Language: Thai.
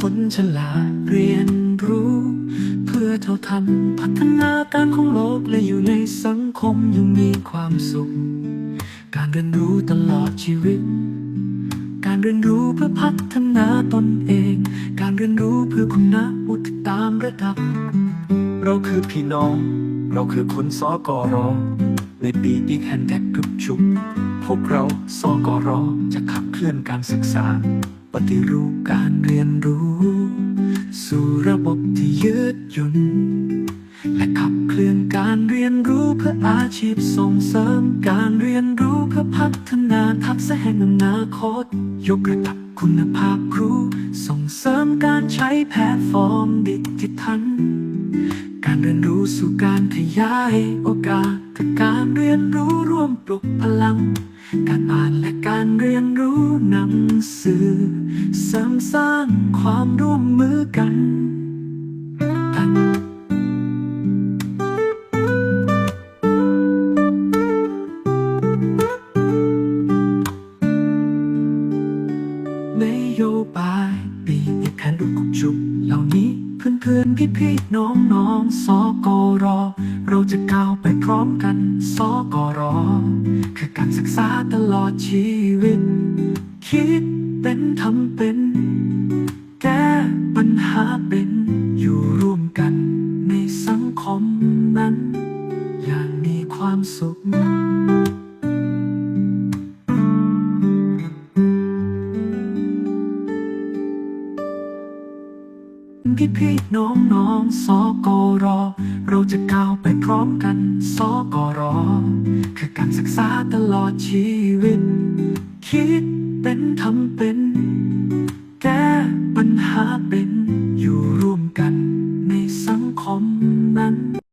คนฉลาดเรียนรู้ เพื่อเท่าทันพัฒนาการของโลกและอยู่ในสังคมยังมีความสุข การเรียนรู้ตลอดชีวิต การเรียนรู้เพื่อพัฒนาตนเอง การเรียนรู้เพื่อคุณวุฒิตามระดับ เราคือพี่น้อง เราคือคนสอกรในปีอีกแฮนแท็กกึบชุบพวกเราสอกรจะขับเคลื่อนการศึกษา ปฏิรูปการเรียน และขับเคลื่อนการเรียนรู้เพื่ออาชีพส่งเสริม การเรียนรู้เพื่อพัฒนาทักษะแห่งอนาคต ยกระดับคุณภาพครู ส่งเสริมการใช้แพลตฟอร์มดิจิทัลการเรียนรู้สู่การขยายโอกาสกับการเรียนรู้ร่วมปลุกพลัง การอ่านและการเรียนรู้หนังสือเสริมสร้างความร่วมมือกัน โยบายปีอีกแผนรูปกุกจุบเหล่านี้เพื่อนเพื่อนพี่พี่น้องน้องสกรเราจะก้าวไปพร้อมกันสกรคือการศึกษาตลอดชีวิต คิดเป็นทำเป็น แก้ปัญหาเป็นอยู่ร่วมกันในสังคมนั้น อย่างมีความสุข พี่พี่น้องน้องสกร เราจะก้าวไปพร้อมกันสกร คือการศึกษาตลอดชีวิต คิดเป็นทำเป็น แก้ปัญหาเป็น